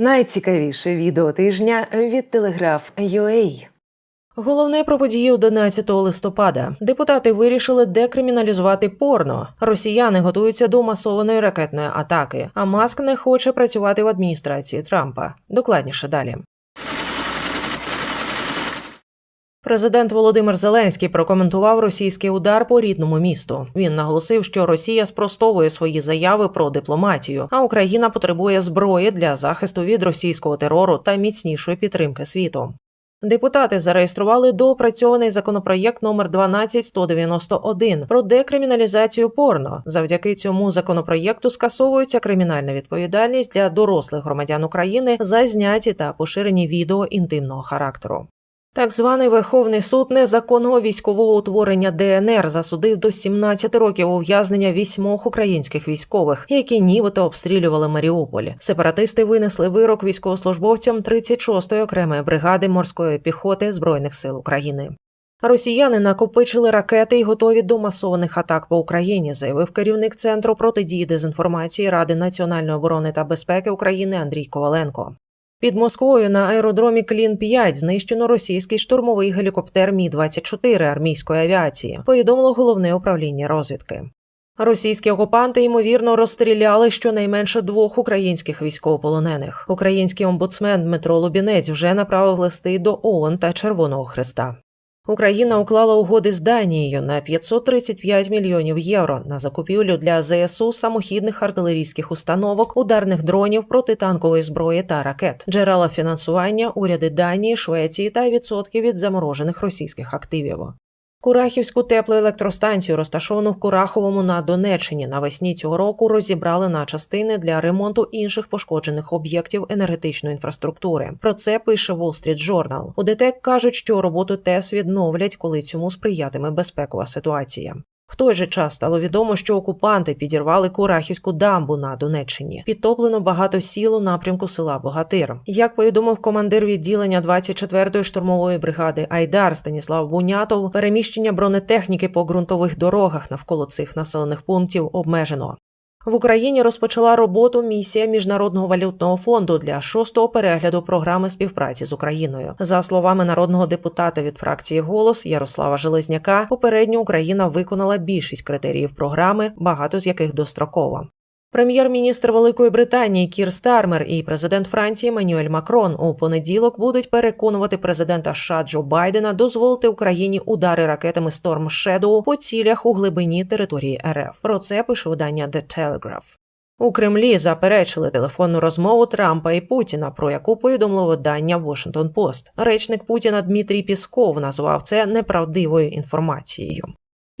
Найцікавіше відео тижня від Телеграф UA. Головне про події 11 листопада. Депутати вирішили декриміналізувати порно. Росіяни готуються до масованої ракетної атаки. А Маск не хоче працювати в адміністрації Трампа. Докладніше далі. Президент Володимир Зеленський прокоментував російський удар по рідному місту. Він наголосив, що Росія спростовує свої заяви про дипломатію, а Україна потребує зброї для захисту від російського терору та міцнішої підтримки світу. Депутати зареєстрували доопрацьований законопроєкт номер 12191 про декриміналізацію порно. Завдяки цьому законопроєкту скасовується кримінальна відповідальність для дорослих громадян України за зняті та поширені відео інтимного характеру. Так званий Верховний суд незаконного військового утворення ДНР засудив до 17 років ув'язнення вісьмох українських військових, які нібито обстрілювали Маріуполь. Сепаратисти винесли вирок військовослужбовцям 36-ї окремої бригади морської піхоти збройних сил України. Росіяни накопичили ракети і готові до масованих атак по Україні, заявив керівник центру протидії дезінформації Ради національної оборони та безпеки України Андрій Коваленко. Під Москвою на аеродромі Клін 5 знищено російський штурмовий гелікоптер Мі 24 армійської авіації. Повідомило головне управління розвідки. Російські окупанти ймовірно розстріляли щонайменше двох українських військовополонених. Український омбудсмен Дмитро Лубінець вже направив листи до ООН та Червоного Христа. Україна уклала угоди з Данією на 535 мільйонів євро на закупівлю для ЗСУ самохідних артилерійських установок, ударних дронів, протитанкової зброї та ракет, джерела фінансування, уряди Данії, Швеції та відсотки від заморожених російських активів. Курахівську теплоелектростанцію, розташовану в Кураховому на Донеччині, навесні цього року розібрали на частини для ремонту інших пошкоджених об'єктів енергетичної інфраструктури. Про це пише Wall Street Journal. У ДТЕК кажуть, що роботу ТЕС відновлять, коли цьому сприятиме безпекова ситуація. В той же час стало відомо, що окупанти підірвали Курахівську дамбу на Донеччині. Підтоплено багато сіл у напрямку села Богатир. Як повідомив командир відділення 24-ї штурмової бригади Айдар Станіслав Бунятов, переміщення бронетехніки по ґрунтових дорогах навколо цих населених пунктів обмежено. В Україні розпочала роботу місія Міжнародного валютного фонду для шостого перегляду програми співпраці з Україною. За словами народного депутата від фракції Голос Ярослава Железняка, попередньо Україна виконала більшість критеріїв програми, багато з яких достроково. Прем'єр-міністр Великої Британії Кір Стармер і президент Франції Манюель Макрон у понеділок будуть переконувати президента США Джо Байдена дозволити Україні удари ракетами Storm Shadow по цілях у глибині території РФ. Про це пише видання The Telegraph. У Кремлі заперечили телефонну розмову Трампа і Путіна, про яку повідомило видання Washington Post. Речник Путіна Дмитрій Пісков назвав це неправдивою інформацією.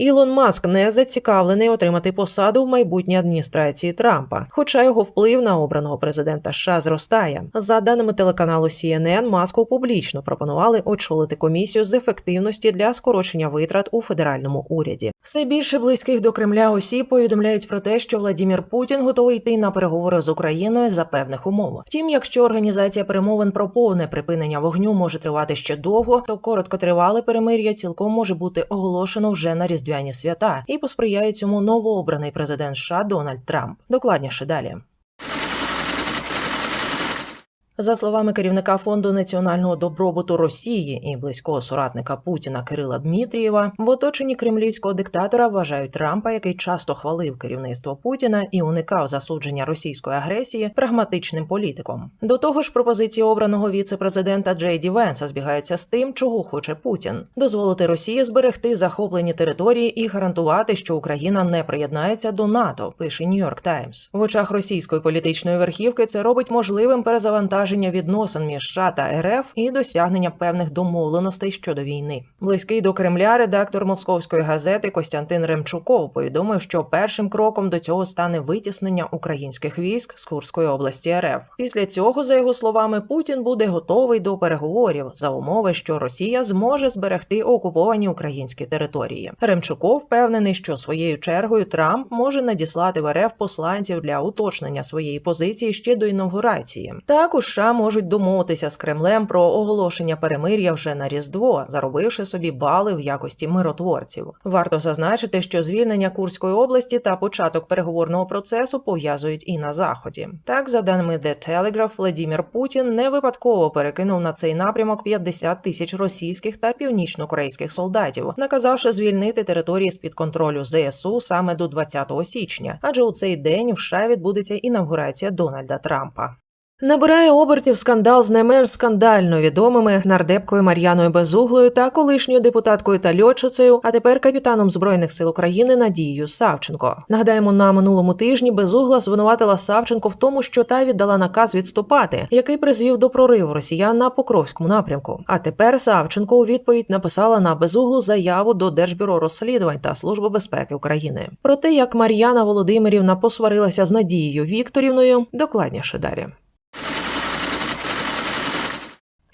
Ілон Маск не зацікавлений отримати посаду в майбутній адміністрації Трампа, хоча його вплив на обраного президента США зростає. За даними телеканалу CNN, Маску публічно пропонували очолити комісію з ефективності для скорочення витрат у федеральному уряді. Все більше близьких до Кремля осіб повідомляють про те, що Владімір Путін готовий йти на переговори з Україною за певних умов. Втім, якщо організація перемовин про повне припинення вогню може тривати ще довго, то короткотривале перемир'я цілком може бути оголошено вже на різдвяні свята і посприяє цьому новообраний президент США Дональд Трамп. Докладніше далі. За словами керівника фонду національного добробуту Росії і близького соратника Путіна Кирила Дмитрієва, в оточенні кремлівського диктатора вважають Трампа, який часто хвалив керівництво Путіна і уникав засудження російської агресії прагматичним політиком. До того ж, пропозиції обраного віце-президента Джей Ді Венса збігаються з тим, чого хоче Путін: дозволити Росії зберегти захоплені території і гарантувати, що Україна не приєднається до НАТО. Пише Нью-Йорк Таймс. В очах російської політичної верхівки це робить можливим перезавантаження відносин між США та РФ і досягнення певних домовленостей щодо війни. Близький до Кремля редактор московської газети Костянтин Ремчуков повідомив, що першим кроком до цього стане витіснення українських військ з Курської області РФ. Після цього, за його словами, Путін буде готовий до переговорів за умови, що Росія зможе зберегти окуповані українські території. Ремчуков впевнений, що своєю чергою Трамп може надіслати в РФ посланців для уточнення своєї позиції ще до інаугурації. Також США можуть домовитися з Кремлем про оголошення перемир'я вже на Різдво, заробивши собі бали в якості миротворців. Варто зазначити, що звільнення Курської області та початок переговорного процесу пов'язують і на заході. Так, за даними The Telegraph, Владімір Путін не випадково перекинув на цей напрямок 50 тисяч російських та північнокорейських солдатів, наказавши звільнити території з під контролю ЗСУ саме до 20 січня, адже у цей день в США відбудеться інавгурація Дональда Трампа. Набирає обертів скандал з не менш скандально відомими нардепкою Мар'яною Безуглою та колишньою депутаткою та льотчицею, а тепер капітаном збройних сил України Надією Савченко. Нагадаємо, на минулому тижні Безугла звинуватила Савченко в тому, що та віддала наказ відступати, який призвів до прориву росіян на Покровському напрямку. А тепер Савченко у відповідь написала на Безуглу заяву до Держбюро розслідувань та Служби безпеки України. Про те, як Мар'яна Володимирівна посварилася з Надією Вікторівною, докладніше далі.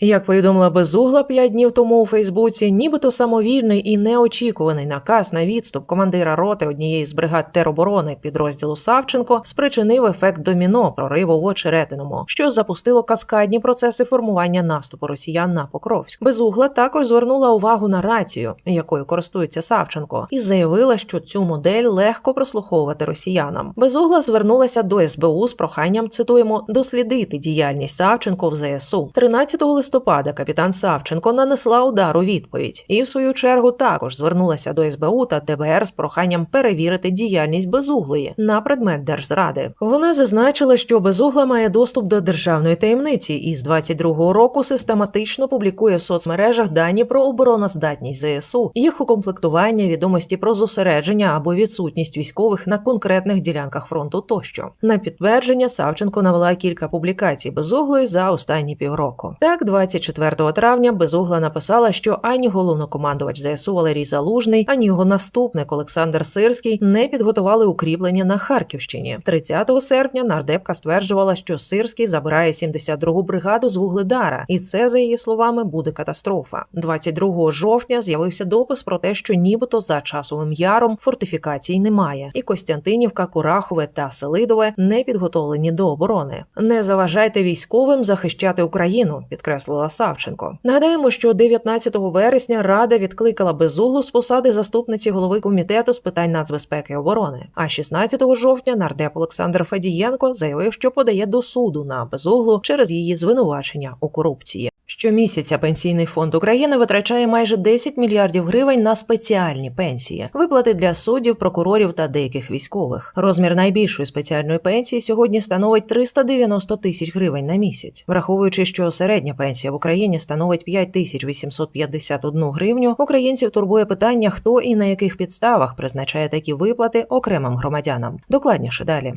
Як повідомила Безугла п'ять днів тому у Фейсбуці, нібито самовільний і неочікуваний наказ на відступ командира роти однієї з бригад тероборони підрозділу Савченко спричинив ефект доміно прориву в очеретиному, що запустило каскадні процеси формування наступу росіян на Покровськ. Безугла також звернула увагу на рацію, якою користується Савченко, і заявила, що цю модель легко прослуховувати росіянам. Безугла звернулася до СБУ з проханням цитуємо дослідити діяльність Савченко в ЗСУ 13 листопада листопада капітан Савченко нанесла удар у відповідь і, в свою чергу, також звернулася до СБУ та ДБР з проханням перевірити діяльність безуглої на предмет держзради. Вона зазначила, що безугла має доступ до державної таємниці і з 22-го року систематично публікує в соцмережах дані про обороноздатність ЗСУ, їх укомплектування, відомості про зосередження або відсутність військових на конкретних ділянках фронту тощо. На підтвердження Савченко навела кілька публікацій безуглої за останні півроку. Так, 24 травня Безугла написала, що ані головнокомандувач ЗСУ Валерій Залужний, ані його наступник Олександр Сирський не підготували укріплення на Харківщині. 30 серпня нардепка стверджувала, що Сирський забирає 72-гу бригаду з Вугледара, і це за її словами буде катастрофа. 22 жовтня з'явився допис про те, що нібито за часовим яром фортифікацій немає, і Костянтинівка, Курахове та Селидове не підготовлені до оборони. Не заважайте військовим захищати Україну. Підкреслив підкреслила Савченко. Нагадаємо, що 19 вересня Рада відкликала безуглу з посади заступниці голови комітету з питань нацбезпеки і оборони. А 16 жовтня нардеп Олександр Федієнко заявив, що подає до суду на безуглу через її звинувачення у корупції. Щомісяця пенсійний фонд України витрачає майже 10 мільярдів гривень на спеціальні пенсії, виплати для суддів, прокурорів та деяких військових. Розмір найбільшої спеціальної пенсії сьогодні становить 390 тисяч гривень на місяць, враховуючи, що середня пенсія в Україні становить 5 тисяч 851 гривню. Українців турбує питання, хто і на яких підставах призначає такі виплати окремим громадянам. Докладніше далі.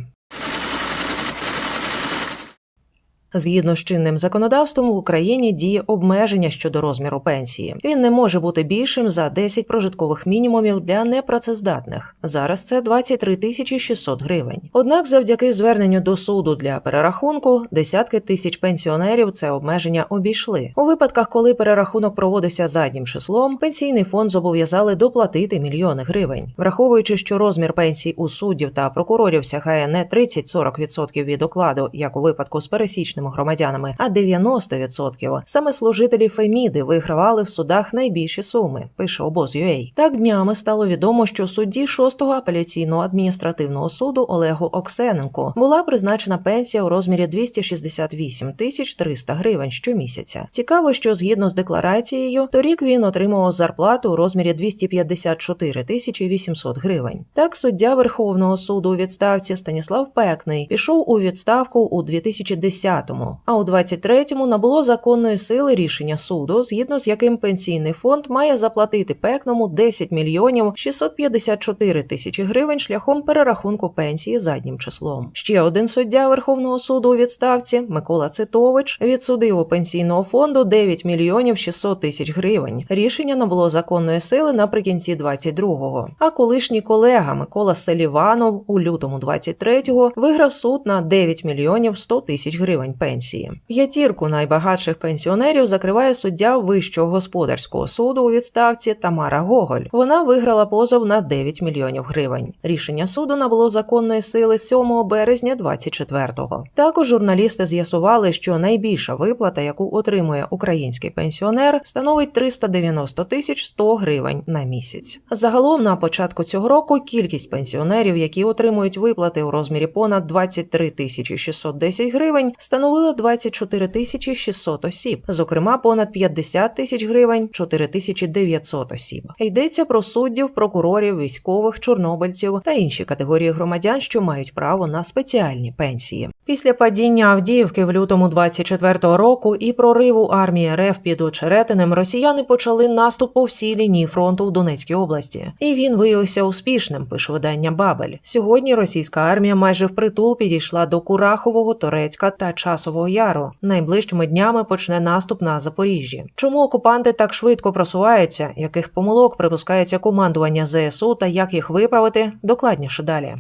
Згідно з чинним законодавством в Україні діє обмеження щодо розміру пенсії. Він не може бути більшим за 10 прожиткових мінімумів для непрацездатних. Зараз це 23 тисячі 600 гривень. Однак, завдяки зверненню до суду для перерахунку, десятки тисяч пенсіонерів це обмеження обійшли. У випадках, коли перерахунок проводився заднім числом, пенсійний фонд зобов'язали доплатити мільйони гривень, враховуючи, що розмір пенсій у суддів та прокурорів сягає не 30-40% від окладу, як у випадку з пересічним пересічними громадянами, а 90%. Саме служителі Феміди вигравали в судах найбільші суми. Пише обоз.ua. Так днями стало відомо, що судді 6-го апеляційного адміністративного суду Олегу Оксененко була призначена пенсія у розмірі 268 тисяч 300 гривень щомісяця. Цікаво, що згідно з декларацією, торік він отримував зарплату у розмірі 254 тисячі 800 гривень. Так суддя Верховного суду у відставці Станіслав Пекний пішов у відставку у 2010 2020-му, а у 23-му набуло законної сили рішення суду, згідно з яким пенсійний фонд має заплатити пекному 10 мільйонів 654 тисячі гривень шляхом перерахунку пенсії заднім числом. Ще один суддя Верховного суду у відставці Микола Цитович відсудив у пенсійного фонду 9 мільйонів 600 тисяч гривень. Рішення набуло законної сили наприкінці 22-го. А колишній колега Микола Селіванов у лютому 23-го виграв суд на 9 мільйонів 100 тисяч гривень пенсії. П'ятірку найбагатших пенсіонерів закриває суддя Вищого господарського суду у відставці Тамара Гоголь. Вона виграла позов на 9 мільйонів гривень. Рішення суду набуло законної сили 7 березня 24-го. Також журналісти з'ясували, що найбільша виплата, яку отримує український пенсіонер, становить 390 тисяч 100 гривень на місяць. Загалом на початку цього року кількість пенсіонерів, які отримують виплати у розмірі понад 23 тисячі 610 гривень, становила 24 тисячі 600 осіб, зокрема понад 50 тисяч гривень 4 тисячі 900 осіб. Йдеться про суддів, прокурорів, військових, чорнобильців та інші категорії громадян, що мають право на спеціальні пенсії. Після падіння Авдіївки в лютому 24-го року і прориву армії РФ під Очеретинем росіяни почали наступ по всій лінії фронту в Донецькій області, і він виявився успішним. Пише видання Бабель. Сьогодні російська армія майже впритул підійшла до Курахового, Торецька та Часового Яру. Найближчими днями почне наступ на Запоріжжі. Чому окупанти так швидко просуваються? Яких помилок припускається командування ЗСУ та як їх виправити? Докладніше далі.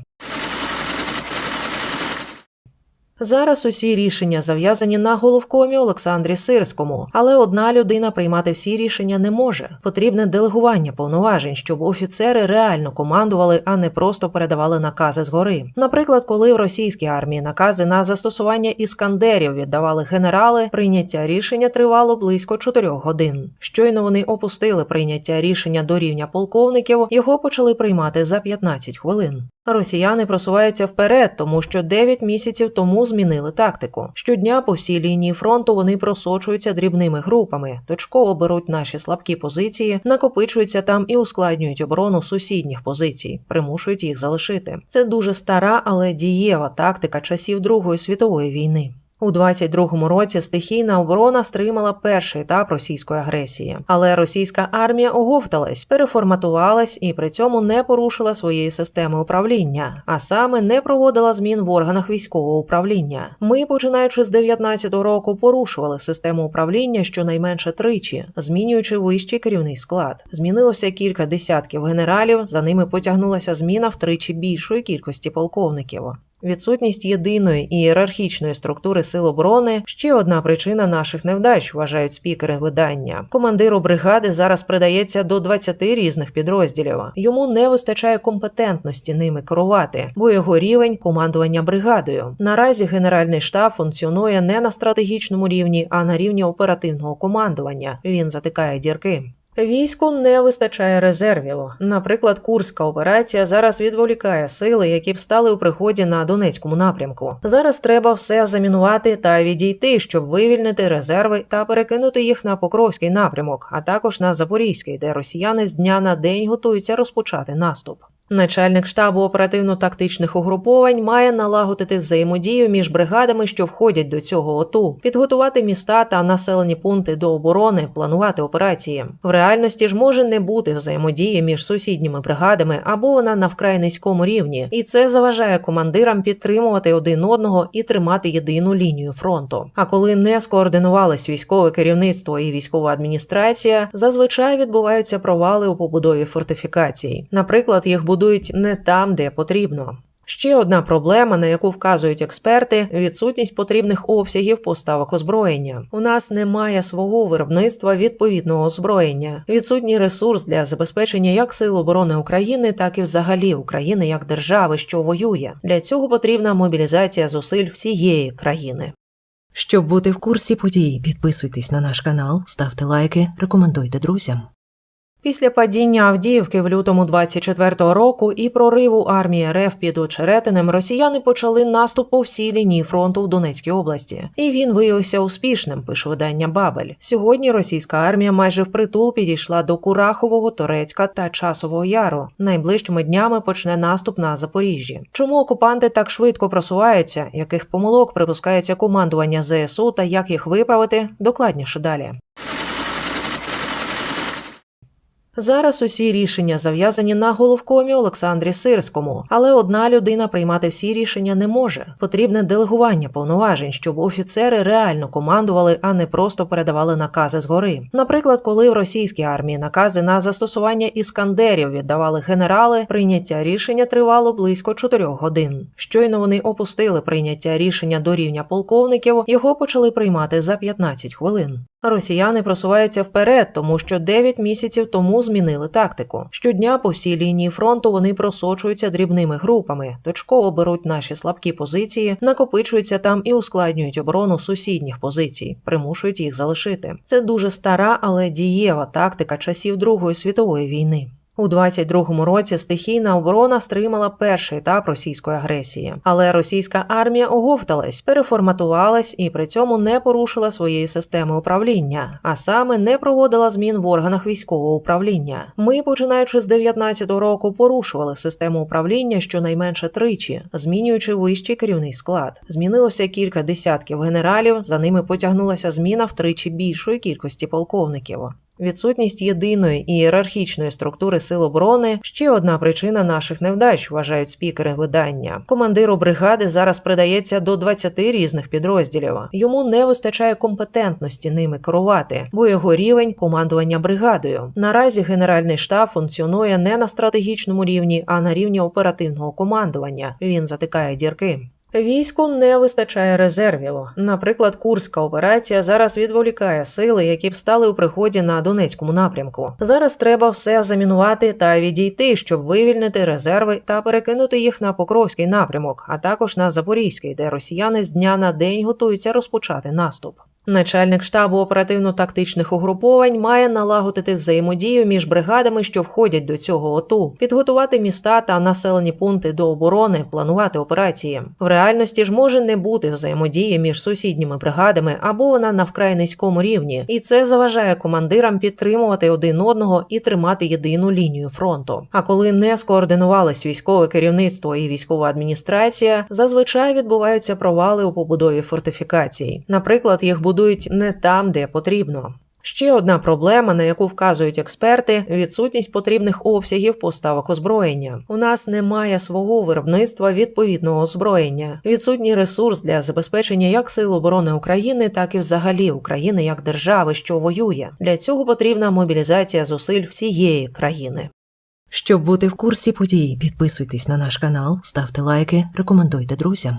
Зараз усі рішення зав'язані на головкомі Олександрі Сирському, але одна людина приймати всі рішення не може. Потрібне делегування повноважень, щоб офіцери реально командували, а не просто передавали накази згори. Наприклад, коли в російській армії накази на застосування іскандерів віддавали генерали, прийняття рішення тривало близько 4 годин. Щойно вони опустили прийняття рішення до рівня полковників, його почали приймати за 15 хвилин. Росіяни просуваються вперед, тому що 9 місяців тому змінили тактику. Щодня по всій лінії фронту вони просочуються дрібними групами, точково беруть наші слабкі позиції, накопичуються там і ускладнюють оборону сусідніх позицій, примушують їх залишити. Це дуже стара, але дієва тактика часів Другої світової війни. У 22-му році стихійна оборона стримала перший етап російської агресії, але російська армія оговталась, переформатувалась і при цьому не порушила своєї системи управління, а саме не проводила змін в органах військового управління. Ми, починаючи з 19-го року, порушували систему управління щонайменше тричі, змінюючи вищий керівний склад. Змінилося кілька десятків генералів. За ними потягнулася зміна втричі більшої кількості полковників. Відсутність єдиної ієрархічної структури сил оборони ще одна причина наших невдач, вважають спікери видання. Командиру бригади зараз придається до 20 різних підрозділів. Йому не вистачає компетентності ними керувати, бо його рівень командування бригадою. Наразі генеральний штаб функціонує не на стратегічному рівні, а на рівні оперативного командування. Він затикає дірки. Війську не вистачає резервів. Наприклад, Курська операція зараз відволікає сили, які б стали у приході на Донецькому напрямку. Зараз треба все замінувати та відійти, щоб вивільнити резерви та перекинути їх на Покровський напрямок, а також на Запорізький, де росіяни з дня на день готуються розпочати наступ. Начальник штабу оперативно-тактичних угруповань має налагодити взаємодію між бригадами, що входять до цього ОТУ, підготувати міста та населені пункти до оборони, планувати операції. В реальності ж може не бути взаємодії між сусідніми бригадами або вона на вкрай низькому рівні, і це заважає командирам підтримувати один одного і тримати єдину лінію фронту. А коли не скоординувалось військове керівництво і військова адміністрація, зазвичай відбуваються провали у побудові фортифікацій. Наприклад, їх будують не там, де потрібно. Ще одна проблема, на яку вказують експерти, відсутність потрібних обсягів поставок озброєння. У нас немає свого виробництва відповідного озброєння, відсутній ресурс для забезпечення як сил оборони України, так і взагалі України як держави, що воює. Для цього потрібна мобілізація зусиль всієї країни. Щоб бути в курсі подій, підписуйтесь на наш канал, ставте лайки, рекомендуйте друзям. Після падіння Авдіївки в лютому 24-го року і прориву армії РФ під Очеретинем росіяни почали наступ по всій лінії фронту в Донецькій області, і він виявився успішним. Пише видання Бабель. Сьогодні російська армія майже впритул підійшла до Курахового, Торецька та Часового Яру. Найближчими днями почне наступ на Запоріжжі. Чому окупанти так швидко просуваються? Яких помилок припускається командування ЗСУ та як їх виправити? Докладніше далі. Зараз усі рішення зав'язані на головкомі Олександрі Сирському, але одна людина приймати всі рішення не може. Потрібне делегування повноважень, щоб офіцери реально командували, а не просто передавали накази згори. Наприклад, коли в російській армії накази на застосування іскандерів віддавали генерали, прийняття рішення тривало близько 4 годин. Щойно вони опустили прийняття рішення до рівня полковників, його почали приймати за 15 хвилин. Росіяни просуваються вперед, тому що 9 місяців тому змінили тактику. Щодня по всій лінії фронту вони просочуються дрібними групами, точково беруть наші слабкі позиції, накопичуються там і ускладнюють оборону сусідніх позицій, примушують їх залишити. Це дуже стара, але дієва тактика часів Другої світової війни. У 22-му році стихійна оборона стримала перший етап російської агресії, але російська армія оговталась, переформатувалась і при цьому не порушила своєї системи управління, а саме не проводила змін в органах військового управління. Ми, починаючи з 19-го року, порушували систему управління щонайменше тричі, змінюючи вищий керівний склад. Змінилося кілька десятків генералів. За ними потягнулася зміна втричі більшої кількості полковників. Відсутність єдиної ієрархічної структури сил оборони ще одна причина наших невдач, вважають спікери видання. Командиру бригади зараз придається до 20 різних підрозділів. Йому не вистачає компетентності ними керувати, бо його рівень командування бригадою. Наразі генеральний штаб функціонує не на стратегічному рівні, а на рівні оперативного командування. Він затикає дірки. Війську не вистачає резервів. Наприклад, Курська операція зараз відволікає сили, які б стали у приході на Донецькому напрямку. Зараз треба все замінувати та відійти, щоб вивільнити резерви та перекинути їх на Покровський напрямок, а також на Запорізький, де росіяни з дня на день готуються розпочати наступ. Начальник штабу оперативно-тактичних угруповань має налагодити взаємодію між бригадами, що входять до цього ОТУ, підготувати міста та населені пункти до оборони, планувати операції. В реальності ж може не бути взаємодії між сусідніми бригадами або вона на вкрай низькому рівні, і це заважає командирам підтримувати один одного і тримати єдину лінію фронту. А коли не скоординувалось військове керівництво і військова адміністрація, зазвичай відбуваються провали у побудові фортифікацій. Наприклад, їх будують не там, де потрібно. Ще одна проблема, на яку вказують експерти, відсутність потрібних обсягів поставок озброєння. У нас немає свого виробництва відповідного озброєння, відсутній ресурс для забезпечення як сил оборони України, так і взагалі України як держави, що воює. Для цього потрібна мобілізація зусиль всієї країни. Щоб бути в курсі подій, підписуйтесь на наш канал, ставте лайки, рекомендуйте друзям.